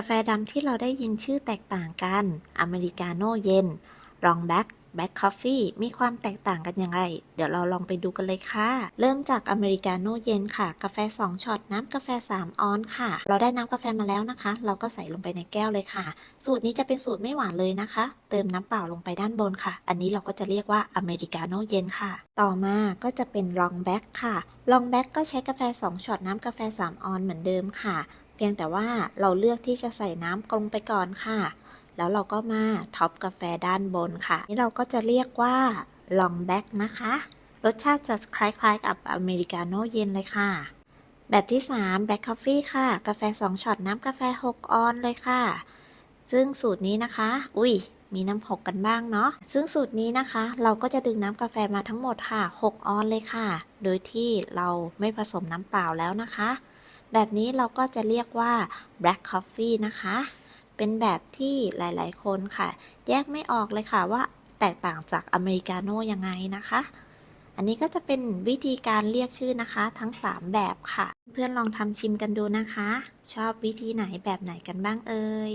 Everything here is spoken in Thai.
กาแฟดำที่เราได้ยินชื่อแตกต่างกัน อเมริกาโน่เย็น รองแบ็กแบ็กคอฟฟี่มีความแตกต่างกันอย่างไร เดี๋ยวเราลองไปดูกันเลยค่ะ เริ่มจากอเมริกาโน่เย็นค่ะ กาแฟ 2ช็อตน้ำกาแฟ 3 ออนซ์ค่ะ เราได้น้ำกาแฟมาแล้วนะคะ เราก็ใส่ลงไปในแก้วเลยค่ะ สูตรนี้จะเป็นสูตรไม่หวานเลยนะคะ เติมน้ำเปล่าลงไปด้านบนค่ะ อันนี้เราก็จะเรียกว่าอเมริกาโน่เย็นค่ะ ต่อมาก็จะเป็นลองแบ็กค่ะลองแบ็กก็ใช้กาแฟ 2ช็อตน้ำกาแฟ 3 ออนซ์เหมือนเดิมค่ะ เพียงแต่ว่าเราเลือกที่จะใส่น้ำกลงไปก่อนค่ะ แล้วเราก็มาท็อปกาแฟด้านบนค่ะ นี่เราก็จะเรียกว่าลองแบ็กนะคะ รสชาติจะคล้ายๆกับอเมริกาโน่เย็นเลยค่ะ แบบที่3 Black Coffee ค่ะ กาแฟ 2ช็อตน้ำกาแฟ 6 ออนเลยค่ะ ซึ่งสูตรนี้นะคะ อุ้ยมีน้ำหกกันบ้างเนาะ ซึ่งสูตรนี้นะคะ เราก็จะดึงน้ำกาแฟมาทั้งหมดค่ะ 6 ออนเลยค่ะ โดยที่เราไม่ผสมน้ำเปล่าแล้วนะคะ แบบนี้เราก็จะเรียกว่า black coffee นะคะ เป็นแบบที่หลายๆ คนค่ะ แยกไม่ออกเลยค่ะว่าแตกต่างจากอเมริกาโน่ยังไงนะคะ อันนี้ก็จะเป็นวิธีการเรียกชื่อนะคะ ทั้ง 3 แบบค่ะ เพื่อนลองทำชิมกันดูนะคะ ชอบวิธีไหนแบบไหนกันบ้างเอ่ย